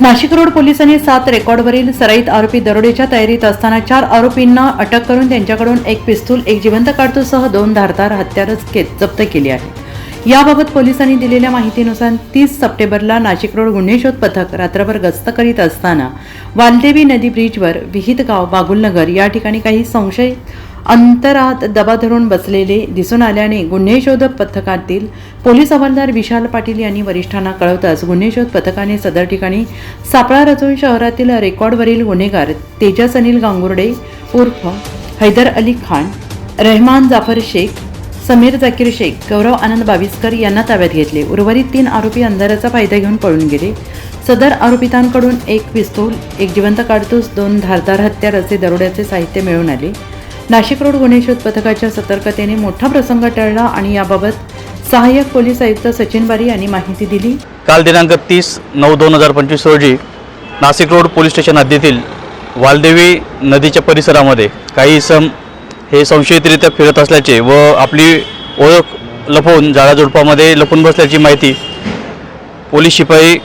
Nashik road पोलिसांनी सात रेकॉर्डवरील सराईत आरोपी दरोडेच्या तयारीत असताना चार आरोपींना अटक करून त्यांच्याकडून एक पिस्तूल एक जिवंत काडतूसह दोन धारदार हत्यारच जप्त केली आहे. याबाबत पोलिसांनी दिलेल्या माहितीनुसार तीस सप्टेंबरला नाशिक रोड गुन्हे शोध पथक रात्रभर गस्त करीत असताना वालदेवी नदी ब्रिजवर विहित गाव बागुलनगर या ठिकाणी काही संशय अंतरात दबा धरून बसलेले दिसून आल्याने गुन्हे शोधक पथकातील पोलीस हवालदार विशाल पाटील यांनी वरिष्ठांना कळवताच गुन्हे शोध पथकाने सदर ठिकाणी सापळा रचून शहरातील रेकॉर्डवरील गुन्हेगार तेजस अनिल गांगुर्डे उर्फ हैदर अली खान रहमान जाफर शेख समीर जाकीर शेख गौरव आनंद बाविस्कर यांना ताब्यात घेतले. उर्वरित तीन आरोपी अंधाराचा फायदा घेऊन पळून गेले. सदर आरोपितांकडून एक पिस्तूल एक जिवंत काडतूस दोन धारदार हत्यार असे दरोड्याचे साहित्य मिळून आले. नाशिक रोड गुन्हे शोध पथकाच्या सतर्कतेने मोठा प्रसंग टळला आणि याबाबत सहाय्यक पोलीस आयुक्त सचिन बारी यांनी माहिती दिली. काल दिनांक तीस नऊ दोन हजार पंचवीस रोजी नाशिक रोड पोलीस स्टेशन हद्दीतील वालदेवी नदीच्या परिसरामध्ये काही इसम हे संशयितरित्या फिरत असल्याचे व आपली ओळख लपवून झाडाझुडपामध्ये लपून बसल्याची माहिती पोलीस शिपाई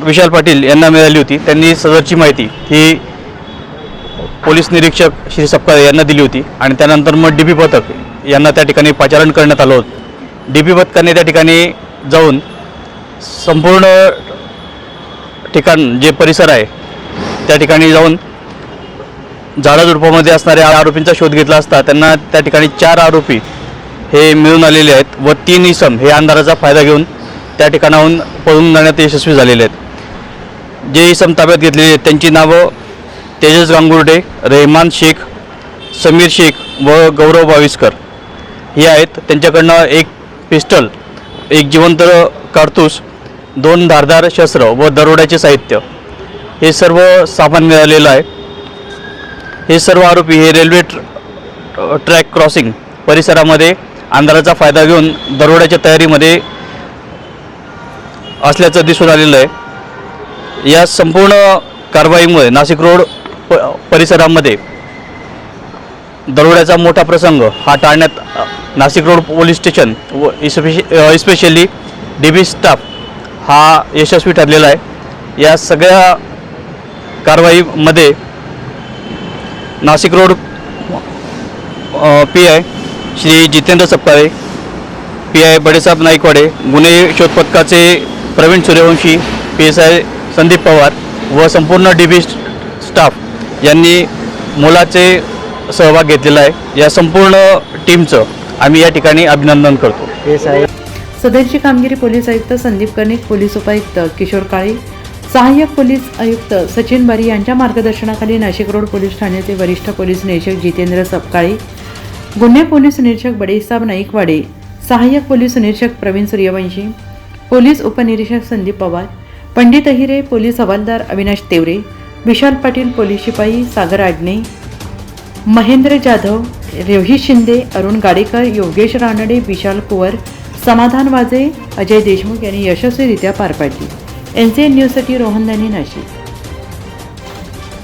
विशाल पाटील यांना मिळाली होती. त्यांनी सदरची माहिती ही पोलीस निरीक्षक श्री सपकाळे यांना दिली होती आणि त्यानंतर मग डी पी पथक यांना त्या ठिकाणी पाचारण करण्यात आलं होतं. डी पी पथकाने त्या ठिकाणी जाऊन संपूर्ण ठिकाण जे परिसर आहे त्या ठिकाणी जाऊन झाडाझुडपामध्ये असणाऱ्या आरोपींचा शोध घेतला असता त्यांना त्या ठिकाणी चार आरोपी हे मिळून आलेले आहेत व तीन इसम हे अंधाराचा फायदा घेऊन त्या ठिकाणाहून पळून जाण्यात यशस्वी झालेले आहेत. जे इसम ताब्यात घेतलेले आहेत त्यांची नावं तेजस गांगुर्डे रेहमान शेख समीर शेख व गौरव बाविस्कर हे आहेत त्यांच्याकडनं एक पिस्टल एक जिवंत कारतूस दोन धारदार शस्त्र व दरोड्याचे साहित्य. हे सर्व सामान मिळालेलं आहे. हे सर्व आरोपी हे रेल्वे ट्र ट्रॅक क्रॉसिंग परिसरामध्ये अंधाराचा फायदा घेऊन दरोड्याच्या तयारीमध्ये असल्याचं दिसून आलेलं आहे. या संपूर्ण कारवाईमुळे नाशिक रोड प परिसरामध्ये दरोड्याचा मोठा प्रसंग हा टाळण्यात नाशिक रोड पोलीस स्टेशन व इस्पेश इस्पेशली डी बी स्टाफ हा यशस्वी ठरलेला आहे. या सगळ्या कारवाईमध्ये Nashik road P I Shri Jitendra Sapkale P I Badesaheb Naikwade गुन्हे शोध पथकाचे Pravin Suryavanshi P S I Sandeep Pawar व संपूर्ण डी बी स्टाफ यांनी मोलाचे सहभाग घेतलेला आहे. या संपूर्ण टीमचं आम्ही या ठिकाणी अभिनंदन करतो. सदरची कामगिरी पोलीस आयुक्त संदीप कर्णिक पोलीस उपायुक्त किशोर काळे सहाय्यक पोलीस आयुक्त सचिन बारी यांच्या मार्गदर्शनाखाली नाशिक रोड पोलीस ठाण्याचे वरिष्ठ पोलीस निरीक्षक जितेंद्र सपकाळे गुन्हे पोलीस निरीक्षक बडेसाब नाईकवाडे सहाय्यक पोलीस निरीक्षक प्रवीण सूर्यवंशी पोलीस उपनिरीक्षक संदीप पवार पंडित अहिरे पोलीस हवालदार अविनाश तेवरे विशाल पाटील पोलीस शिपाई सागर आडणे महेंद्र जाधव रोहित शिंदे अरुण गाडेकर योगेश रानडे विशाल कुवर समाधान वाजे अजय देशमुख यांनी यशस्वीरित्या पार पाडली. एन सी एन न्यूजसाठी रोहन दानी नाशिक.